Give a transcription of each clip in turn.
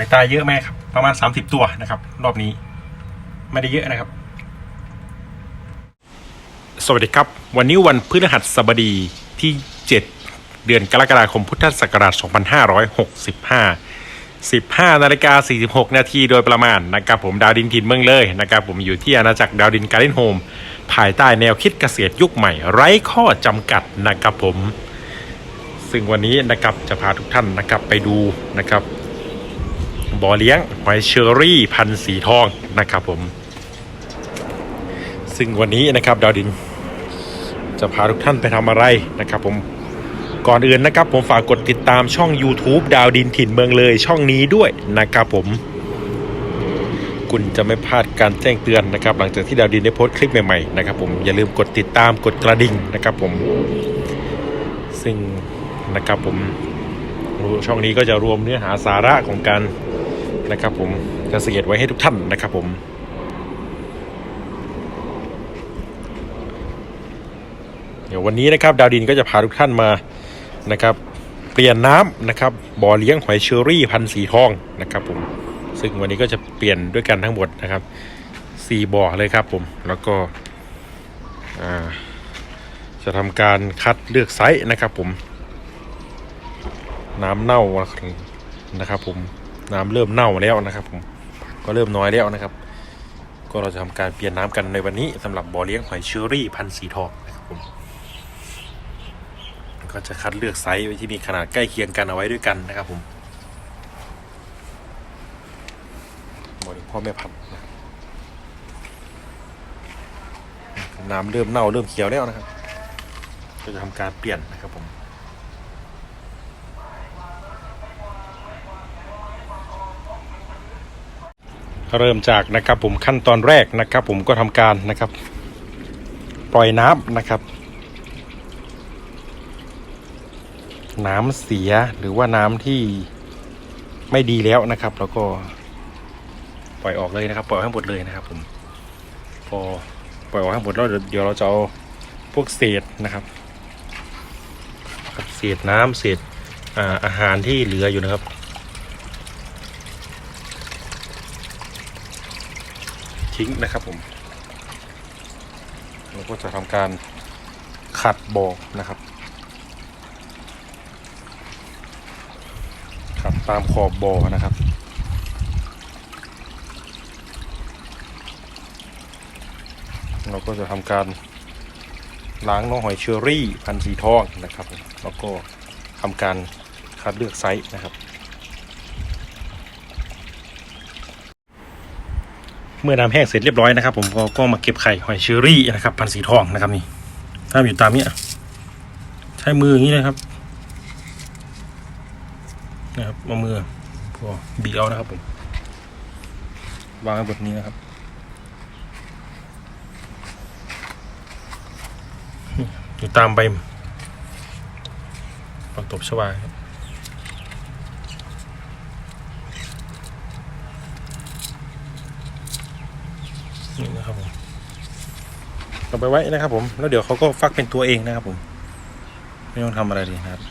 อยตายเยอะไหมครับ ประมาณ 30 ตัวนะครับ รอบนี้ ไม่ได้เยอะนะครับ สวัสดีครับ วันนี้วันพฤหัสบดีที่ 7 เดือนกรกฎาคมพุทธศักราช 2565 15นาฬิกา46 นาทีโดยประมาณนะครับผมดาวดินถิ่นเมืองเลยนะครับผมอยู่ที่อาณาจักรดาวดินการ์เด้นโฮมภายใต้แนวคิดเกษตรยุคใหม่ ไร้ข้อจำกัดนะครับผม ซึ่งวันนี้นะครับจะพาทุกท่านนะครับไปดูนะครับ บ่อเลี้ยงหอยเชอรี่พันธุ์สีทองนะครับผม ซึ่งวันนี้นะครับดาวดิน จะพาทุกท่านไปทำอะไรนะครับผมก่อนอื่นนะครับผมฝากกดติดตามช่อง YouTube ดาวดินถิ่นเมืองเลยช่องนี้ด้วยนะครับผม คุณจะไม่พลาดการแจ้งเตือนนะครับ หลังจากที่ดาวดินได้โพสต์คลิปใหม่ๆนะครับผมอย่าลืมกดติดตามกดกระดิ่งนะครับผม ซึ่งนะครับผมช่องนี้ก็จะรวมเนื้อหาสาระของการ นะครับผมจะเกษตรไว้ให้ทุกท่านนะครับผมเดี๋ยววันนี้นะครับดาวดินก็จะพาทุกท่านมานะครับ เปลี่ยนน้ำนะครับบ่อเลี้ยงหอยเชอรี่พันสีทองนะครับผมซึ่งวันนี้ก็จะเปลี่ยนด้วยกันทั้งหมดนะครับสี่บ่อเลยครับผมแล้วก็จะทำการคัดเลือกไซส์นะครับผม น้ำเน่านะครับผม น้ำเริ่มเน่าแล้วนะครับผมก็เริ่มน้อยแล้วนะครับ ก็เราจะทำการเปลี่ยนน้ำกันในวันนี้สำหรับบ่อเลี้ยงหอยเชอรี่พันธุ์สีทองนะครับผมก็จะคัดเลือกไซส์ที่มีขนาดใกล้เคียงกันเอาไว้ด้วยกันนะครับผมบริพ่อแม่พันธุ์น้ำเริ่มเน่าเริ่มเขียวแล้วนะครับ ก็จะทำการเปลี่ยนนะครับผม เริ่มจากนะครับผมขั้นตอนแรกนะครับ ผมก็ทำการนะครับ ปล่อยน้ำนะครับ น้ำเสียหรือว่าน้ำที่ไม่ดีแล้วนะครับ แล้วก็ปล่อยออกเลยนะครับ ปล่อยให้หมดเลยนะครับ ผมพอปล่อยออกให้หมดแล้วเดี๋ยวเราจะเอาพวกเศษนะครับเศษน้ำเศษอาอาหารที่เหลืออยู่นะครับ ทิ้งนะครับผมเราก็จะทำการขัดบ่อนะครับ ขัดตามขอบบ่อนะครับเราก็จะทำการล้างน้องหอยเชอรี่พันธุ์สีทองนะครับ แล้วก็ทำการคัดเลือกไซส์นะครับ เมื่อน้ำแห้งเสร็จเรียบร้อยนะครับ ผมก็ก็มาเก็บไข่หอยเชอรี่นะครับ พันสีทองนะครับนี่ถ้าอยู่ตามเนี้ยใช้มืออย่างนี้นะครับ นะครับเอามือพอบีเอานะครับผมวางไว้บนนี้นะครับอยู่ตามใบปักตบชวาครับนี่นะครับผม เอาไปไว้นะครับ ผมแล้วเดี๋ยวเขาก็ฟักเป็นตัวเองนะครับ ผม ไม่ต้องทำอะไรเลยนะครับ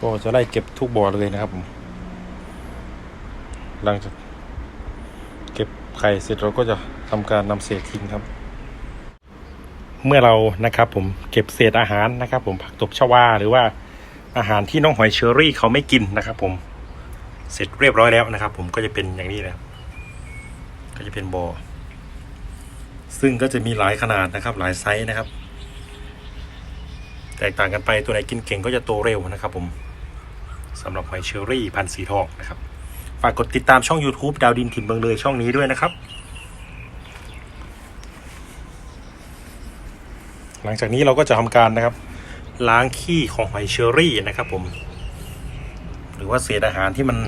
ก็จะไล่เก็บทุกบ่อเลยนะครับผมหลังจาก ไข่เสร็จเราก็จะทำการนำเศษทิ้งครับ เมื่อเรานะครับผมเก็บเศษอาหารนะครับ ผมผักตบชวาหรือว่าอาหารที่น้องหอยเชอรี่เขาไม่กินนะครับ ผมเสร็จเรียบร้อยแล้วนะครับ ผมก็จะเป็นอย่างนี้นะก็จะเป็นบ่อซึ่งก็จะมีหลายขนาดนะครับ หลายไซส์นะครับ แตกต่างกันไปตัวไหนกินเก่งก็จะโตเร็วนะครับ ผมสำหรับหอยเชอรี่พันธุ์สีทองนะครับ ฝากกดติดตามช่อง YouTube ดาวดินถิ่นเมืองเลยช่องนี้ด้วยนะครับ หลังจากนี้เราก็จะทำการนะครับ ล้างขี้ของหอยเชอรี่นะครับผม หรือว่าเศษอาหารที่มัน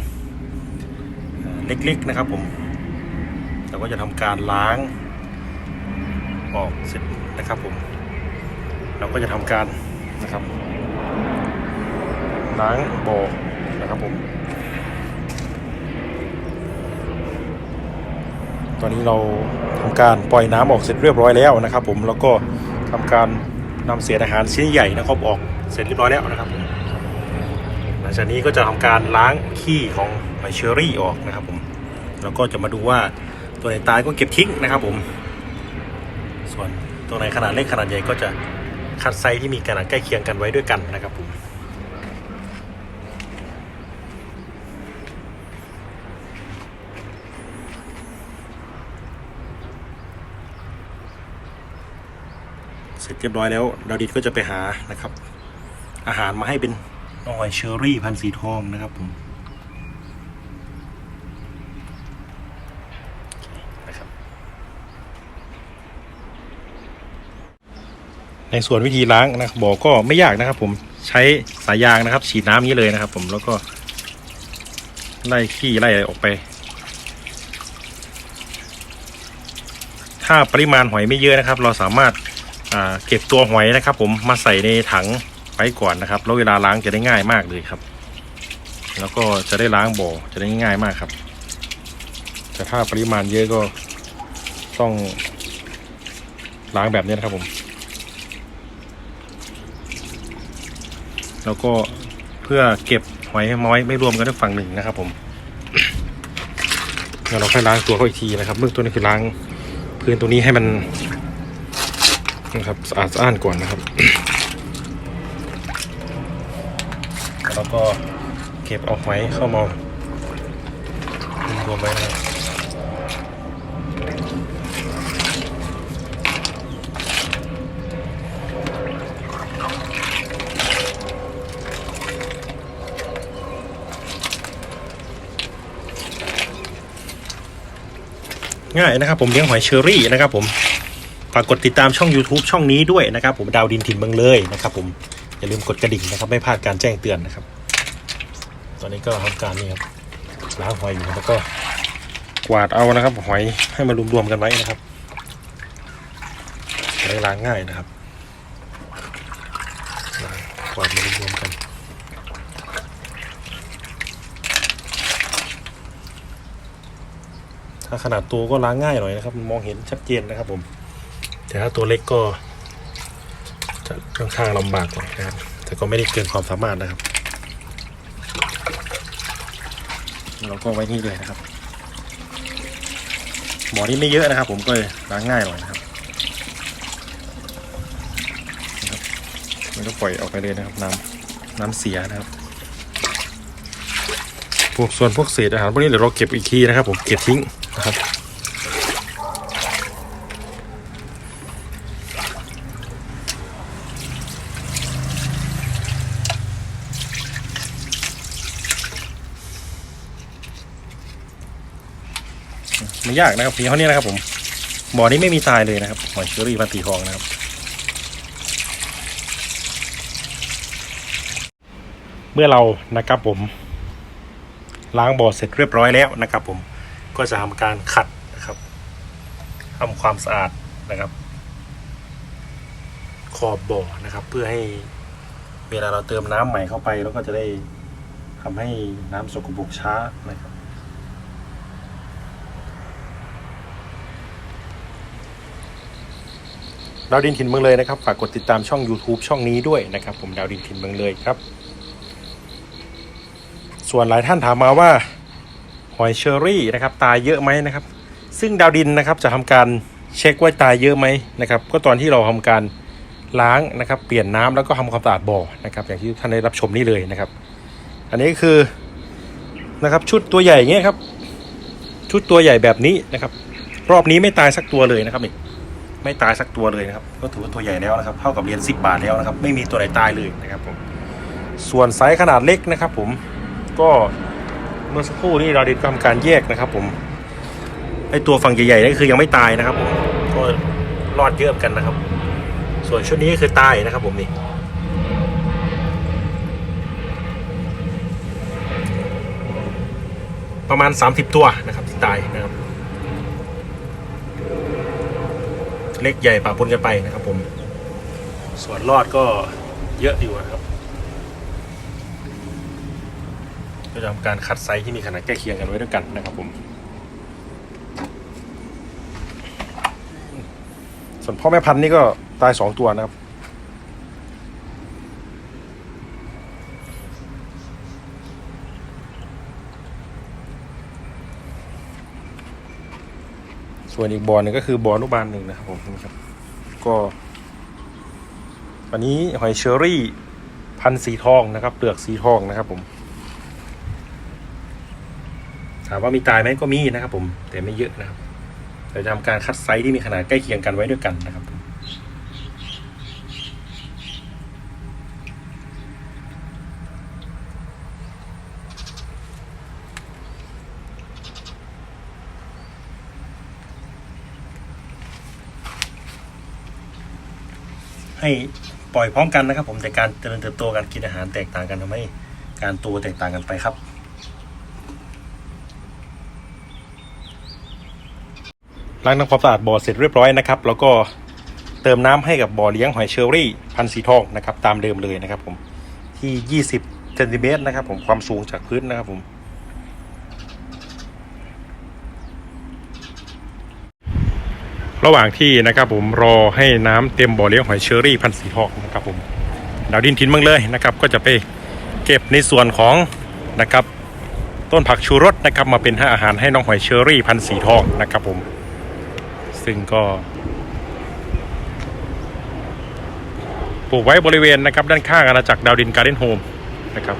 เล็กๆนะครับผมเราก็จะทำการล้างออกเสร็จนะครับผม เราก็จะทำการนะครับล้างโบนะครับผม ตอนนี้เราทำการปล่อยน้ำออกเสร็จเรียบร้อยแล้วนะครับ ผมแล้วก็ทำการนำเศษอาหารชิ้นใหญ่นะครับออกเสร็จเรียบร้อยแล้วนะครับหลังจากนี้ก็จะทำการล้างขี้ของหอยเชอรี่ออกนะครับ ผมแล้วก็จะมาดูว่าตัวไหนตายก็เก็บทิ้งนะครับ ผม ส่วนตัวไหนขนาดเล็กขนาดใหญ่ก็จะคัดไซส์ที่มีขนาดใกล้เคียงกันไว้ด้วยกันนะครับผม เสร็จเรียบร้อยแล้วดาวดิดก็จะไปหานะครับ อาหารมาให้เป็นนอยเชอรี่พันสีทองนะครับผมในส่วนวิธีล้างนะครับบ่อก็ไม่ยากนะครับ ผมใช้สายยางนะครับ ฉีดน้ำอย่านี้เลยนะครับ ผมแล้วก็ ไล่ขี้ไล่อะไรออกไป ถ้าปริมาณหอยไม่เยอะนะครับ เราสามารถ เก็บตัวหอยนะครับ ผมมาใส่ในถังไว้ก่อนนะครับ แล้วเวลาล้างจะได้ง่ายมากเลยครับ แล้วก็จะได้ล้างบ่อจะได้ง่ายมากครับ แต่ถ้าปริมาณเยอะก็ต้องล้างแบบนี้นะครับผม แล้วก็เพื่อเก็บหอยให้ม้อยไม่รวมกันที่ฝั่งหนึ่งนะครับ ผมแล้วเราค่อยล้างตัวเขาอีกทีนะครับ เบื้องต้นนี่คือล้างพื้นตรงนี้ให้มัน นะครับสะอาดสะอ้านก่อนนะครับ แล้วก็เก็บเอาหอยเข้ามารวมไว้นะครับง่ายนะครับผมเลี้ยงหอยเชอรี่นะครับผมากกดติดตามช่อง YouTube ช่องนี้ด้วยนะครับ ผมดาวดินถิ่นเมืองเลยนะครับ ผมอย่าลืมกดกระดิ่งนะครับไม่พลาดการแจ้งเตือนนะครับ ตอนนี้ก็ทำการนี่ครับล้างหอยอยู่แล้วก็กวาดเอานะครับ หอยให้มารวมๆกันไว้นะครับจะได้ล้างง่ายนะครับล้างกวาดมารวมๆกันถ้าขนาดตัวก็ล้างง่ายหน่อยนะครับ มองเห็นชัดเจนนะครับผม แต่ถ้าตัวเล็กก็จะค่อนข้างลำบากหน่อยนะครับ แต่ก็ไม่ได้เกินความสามารถนะครับ เราก็ไว้นี่เลยนะครับหมอนี่ไม่เยอะนะครับ ผมก็เลยล้างง่ายหน่อยนะครับนะครับมันก็ปล่อยออกไปเลยนะครับ น้ำน้ำเสียนะครับ พวกส่วนพวกเศษอาหารพวกนี้เดี๋ยวเราเก็บอีกทีนะครับ ผมเก็บทิ้งนะครับ ยากนะครับเพียงเท่านี้นะครับ ผมบ่อนี้ไม่มีตายเลยนะครับหอยเชอรี่พันตีทองนะครับ เมื่อเรานะครับผม ล้างบ่อเสร็จเรียบร้อยแล้วนะครับ ผมก็จะทำการขัดนะครับทำความสะอาดนะครับ ขอบบ่อนะครับ เพื่อให้เวลาเราเติมน้ำใหม่เข้าไป แล้วก็จะได้ทำให้น้ำสกปรกช้านะครับ ดาวดินถิ่นเมืองเลยนะครับฝากกดติดตามช่อง YouTube ช่องนี้ด้วยนะครับ ผมดาวดินถิ่นเมืองเลยครับ ส่วนหลายท่านถามมาว่าหอยเชอรี่นะครับ ตายเยอะไหมนะครับ ซึ่งดาวดินนะครับจะทำการเช็คว่าตายเยอะไหมนะครับ ก็ตอนที่เราทำการล้างนะครับ เปลี่ยนน้ำแล้วก็ทำความสะอาดบ่อนะครับ อย่างที่ท่านได้รับชมนี่เลยนะครับ อันนี้คือนะครับชุดตัวใหญ่เงี้ยครับ ชุดตัวใหญ่แบบนี้นะครับ รอบนี้ไม่ตายสักตัวเลยนะครับนี่ ไม่ตายสักตัวเลยนะครับ ก็ถือว่าตัวใหญ่แล้วนะครับ เท่ากับเหรียญ10 บาทแล้วนะครับ ไม่มีตัวไหนตายเลยนะครับผม ส่วนไซส์ขนาดเล็กนะครับ ผม ก็เมื่อสักครู่นี้เราได้ทำการแยกนะครับ ผม ไอตัวฝั่งใหญ่ๆนี่คือยังไม่ตายนะครับผม ก็รอดเยอะเหมือนกันนะครับ ส่วนชุดนี้คือตายนะครับ ผมนี่ประมาณ 30 ตัวนะครับที่ตายนะครับ เล็กใหญ่ปะปนกันไปนะครับผม ส่วนรอดก็เยอะอยู่นะครับก็จะทำการคัดไซส์ที่มีขนาดใกล้เคียงกันไว้ด้วยกันนะครับผม ส่วนพ่อแม่พันธุ์นี่ก็ตายสองตัวนะครับ ส่วนอีกบอลหนึ่งก็คือบอลอนุบาลหนึ่งนะครับผมนะครับ ก็วันนี้หอยเชอรี่พันสีทองนะครับ เปลือกสีทองนะครับ ผมถามว่ามีตายไหมก็มีนะครับ ผม แต่ไม่เยอะนะครับเราจะทำการคัดไซส์ที่มีขนาดใกล้เคียงกันไว้ด้วยกันนะครับ ให้ปล่อยพร้อมกันนะครับ ผมแต่การเจริญเติบโตการกินอาหารแตกต่างกันทำให้การโตแตกต่างกันไปครับ ล้างทำความสะอาดบ่อเสร็จเรียบร้อยนะครับแล้วก็เติมน้ำให้กับบ่อเลี้ยงหอยเชอรี่พันธุ์สีทองนะครับ ตามเดิมเลยนะครับ ผมที่ 20เซนติเมตรนะครับ ผมความสูงจากพื้นนะครับผม ระหว่างที่นะครับผมรอให้น้ำเต็มบ่อเลี้ยงหอยเชอรี่พันสีทองนะครับผมดาวดินทินเมืองเลยนะครับ ก็จะไปเก็บในส่วนของนะครับ ต้นผักชูรสนะครับมาเป็นอาหารให้น้องหอยเชอรี่พันสีทองนะครับผม ซึ่งก็ปลูกไว้บริเวณนะครับด้านข้างอาณาจักรดาวดินการ์เด้นโฮมนะครับ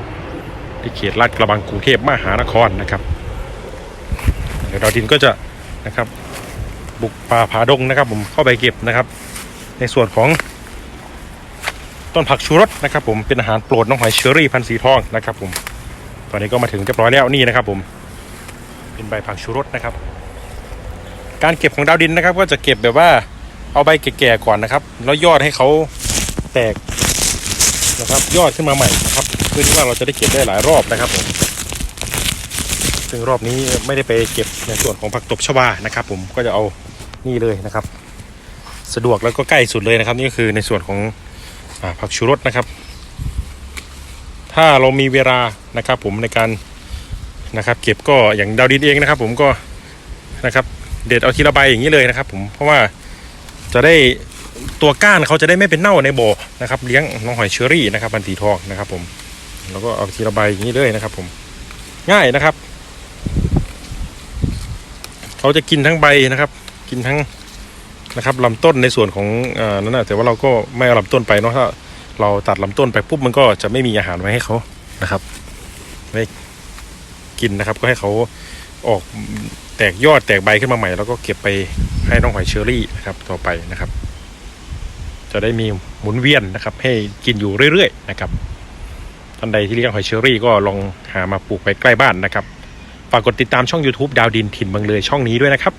ที่เขตลาดกระบังกรุงเทพมหานครนะครับเดี๋ยวดาวดินก็จะนะครับ บุกป่าผาดงนะครับ ผมเข้าไปเก็บนะครับ ในส่วนของต้นผักชูรสนะครับ ผมเป็นอาหารโปรดน้องหอยเชอรี่พันธุ์สีทองนะครับ ผม ตอนนี้ก็มาถึงเรียบร้อยแล้วนี่นะครับ ผม เป็นใบผักชูรสนะครับ การเก็บของดาวดินนะครับ ก็จะเก็บแบบว่าเอาใบแก่ๆก่อนนะครับ แล้วยอดให้เขาแตกนะครับ ยอดขึ้นมาใหม่นะครับ เพื่อที่ว่าเราจะได้เก็บได้หลายรอบนะครับผม ซึ่งรอบนี้ไม่ได้ไปเก็บในส่วนของผักตบชวานะครับ ผมก็จะเอานี่เลยนะครับ สะดวกแล้วก็ใกล้สุดเลยนะครับ นี่ก็คือในส่วนของอผักชูรสนะครับ ถ้าเรามีเวลานะครับ ผมในการนะครับ เก็บก็อย่างดาวดินเองนะครับ ผมก็นะครับ เด็ดเอาทีละใบอย่างนี้เลยนะครับ ผมเพราะว่าจะได้ตัวก้านเขาจะได้ไม่เป็นเน่าในบ่อนะครับเลี้ยงน้องหอยเชอรี่นะครับพันธีทองนะครับ ผม แล้วก็เอาทีละใบอย่างนี้เลยนะครับ ผมง่ายนะครับ เขาจะกินทั้งใบนะครับ กินทั้งนะครับลำต้นในส่วนของเออนั่นนะแต่ว่าเราก็ไม่เอาลำต้นไปเนาะถ้าเราตัดลำต้นไปปุ๊บมันก็จะไม่มีอาหารไว้ให้เขานะครับไม่กินนะครับ ก็ให้เขาออกแตกยอดแตกใบขึ้นมาใหม่ แล้วก็เก็บไปให้น้องหอยเชอรี่นะครับ ต่อไปนะครับ จะได้มีหมุนเวียนนะครับ ให้กินอยู่เรื่อยๆนะครับท่านใดที่เลี้ยงหอยเชอรี่ก็ลองหามาปลูกไว้ใกล้บ้านนะครับ ฝากกดติดตามช่อง YouTube ดาวดินถิ่นเมืองเลยช่องนี้ด้วยนะครับ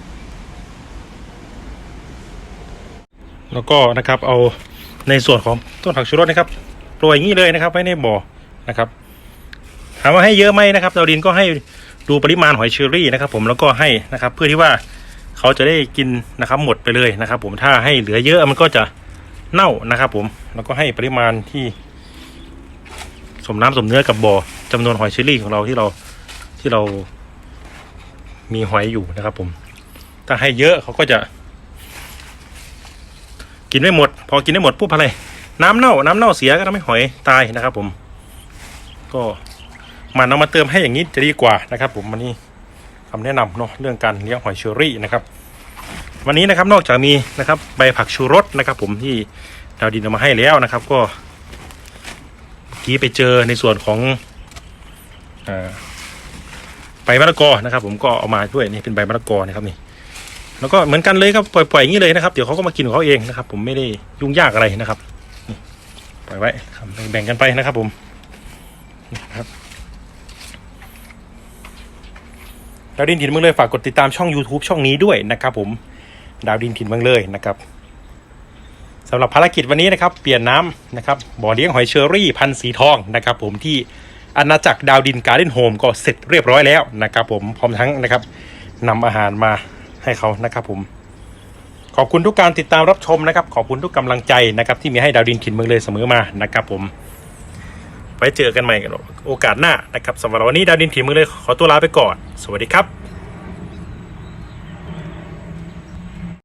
แล้วก็นะครับเอาในส่วนของต้นผักชูรสนะครับโปรยอย่างนี้เลยนะครับไว้ในบ่อนะครับถามว่าให้เยอะไหมนะครับดาวดินก็ให้ดูปริมาณหอยเชอรี่นะครับ ผมแล้วก็ให้นะครับ เพื่อที่ว่าเขาจะได้กินนะครับหมดไปเลยนะครับ ผมถ้าให้เหลือเยอะมันก็จะเน่านะครับ ผมแล้วก็ให้ปริมาณที่ สมน้ำสมเนื้อกับบ่อจำนวนหอยเชอรี่ของเราที่เราที่เรา มีหอยอยู่นะครับ ผม ถ้าให้เยอะเขาก็จะ กินไม่หมด พอกินไม่หมดปุ๊บอะไร น้ำเน่า น้ำเน่าเสียก็ทำให้หอยตายนะครับ ผม ก็มันเอามาเติมให้อย่างนี้จะดีกว่านะครับ ผมวันนี้คำแนะนำเนาะเรื่องการเลี้ยงหอยเชอรี่นะครับ วันนี้นะครับนอกจากมีนะครับ ใบผักชูรสนะครับ ผมที่ดาวดินเอามาให้แล้วนะครับ ก็เมื่อกี้ไปเจอในส่วนของอ่า บมะละกอนะครับ ผมก็เอามาด้วยนี่เป็นใบมะละกอนะครับนี่ แล้วก็เหมือนกันเลยครับปล่อยๆอย่างนี้เลยนะครับเดี๋ยวเขาก็มากินของเขาเองนะครับ ผมไม่ได้ยุ่งยากอะไรนะครับปล่อยไว้ครับแบ่งกันไปนะครับ ผมนี่ครับดาวดินถิ่นเมืองเลยฝากกดติดตามช่อง YouTube ช่องนี้ด้วยนะครับ ผมดาวดินถิ่นเมืองเลยนะครับสำหรับภารกิจวันนี้นะครับ เปลี่ยนน้ำนะครับบ่อเลี้ยงหอยเชอรี่พันธุ์สีทองนะครับ ผมที่ อาณาจักรดาวดินการ์เด้นโฮมก็เสร็จเรียบร้อยแล้วนะครับผมพร้อมทั้งนะครับนำอาหารมาให้เขานะครับผม ขอบคุณทุกการติดตามรับชมนะครับ ขอบคุณทุกกำลังใจนะครับ ที่มีให้ดาวดินถิ่นเมืองเลยเสมอมานะครับผมไว้เจอกันใหม่กันโอกาสหน้านะครับสำหรับวันนี้ดาวดินถีมืองเลยขอตัวลาไปก่อน สวัสดีครับ